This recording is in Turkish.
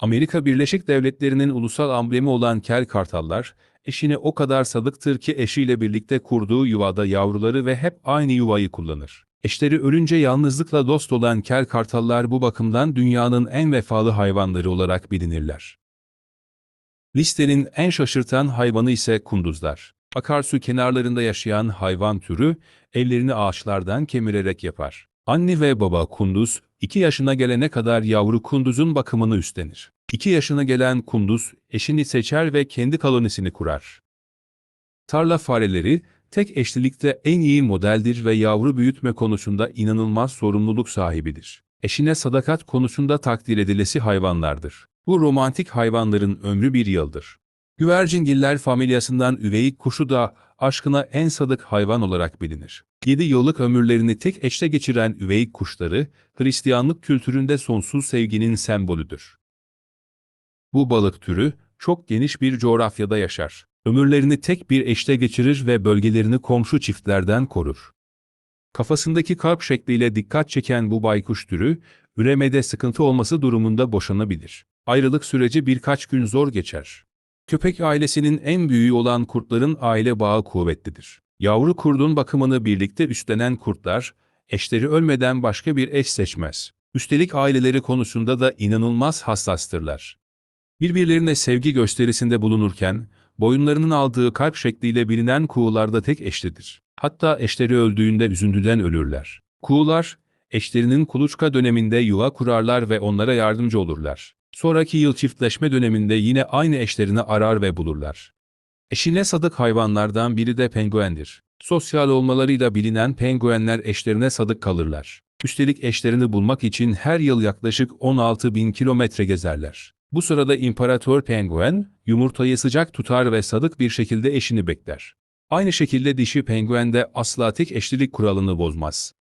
Amerika Birleşik Devletleri'nin ulusal amblemi olan kel kartallar, eşine o kadar sadıktır ki eşiyle birlikte kurduğu yuvada yavruları ve hep aynı yuvayı kullanır. Eşleri ölünce yalnızlıkla dost olan kel kartallar bu bakımdan dünyanın en vefalı hayvanları olarak bilinirler. Listenin en şaşırtan hayvanı ise kunduzlar. Akarsu kenarlarında yaşayan hayvan türü, ellerini ağaçlardan kemirerek yapar. Anne ve baba kunduz, 2 yaşına gelene kadar yavru kunduzun bakımını üstlenir. 2 yaşına gelen kunduz, eşini seçer ve kendi kolonisini kurar. Tarla fareleri, tek eşlilikte en iyi modeldir ve yavru büyütme konusunda inanılmaz sorumluluk sahibidir. Eşine sadakat konusunda takdir edilesi hayvanlardır. Bu romantik hayvanların ömrü bir yıldır. Güvercingiller familyasından üveyik kuşu da aşkına en sadık hayvan olarak bilinir. 7 yıllık ömürlerini tek eşte geçiren üveyik kuşları, Hristiyanlık kültüründe sonsuz sevginin sembolüdür. Bu balık türü, çok geniş bir coğrafyada yaşar. Ömürlerini tek bir eşte geçirir ve bölgelerini komşu çiftlerden korur. Kafasındaki kalp şekliyle dikkat çeken bu baykuş türü, üremede sıkıntı olması durumunda boşanabilir. Ayrılık süreci birkaç gün zor geçer. Köpek ailesinin en büyüğü olan kurtların aile bağı kuvvetlidir. Yavru kurdun bakımını birlikte üstlenen kurtlar, eşleri ölmeden başka bir eş seçmez. Üstelik aileleri konusunda da inanılmaz hassastırlar. Birbirlerine sevgi gösterisinde bulunurken, boyunlarının aldığı kalp şekliyle bilinen kuğularda tek eşlidir. Hatta eşleri öldüğünde üzüntüden ölürler. Kuğular, eşlerinin kuluçka döneminde yuva kurarlar ve onlara yardımcı olurlar. Sonraki yıl çiftleşme döneminde yine aynı eşlerini arar ve bulurlar. Eşine sadık hayvanlardan biri de penguendir. Sosyal olmalarıyla bilinen penguenler eşlerine sadık kalırlar. Üstelik eşlerini bulmak için her yıl yaklaşık 16 bin kilometre gezerler. Bu sırada imparator penguen, yumurtayı sıcak tutar ve sadık bir şekilde eşini bekler. Aynı şekilde dişi penguen de asla tek eşlilik kuralını bozmaz.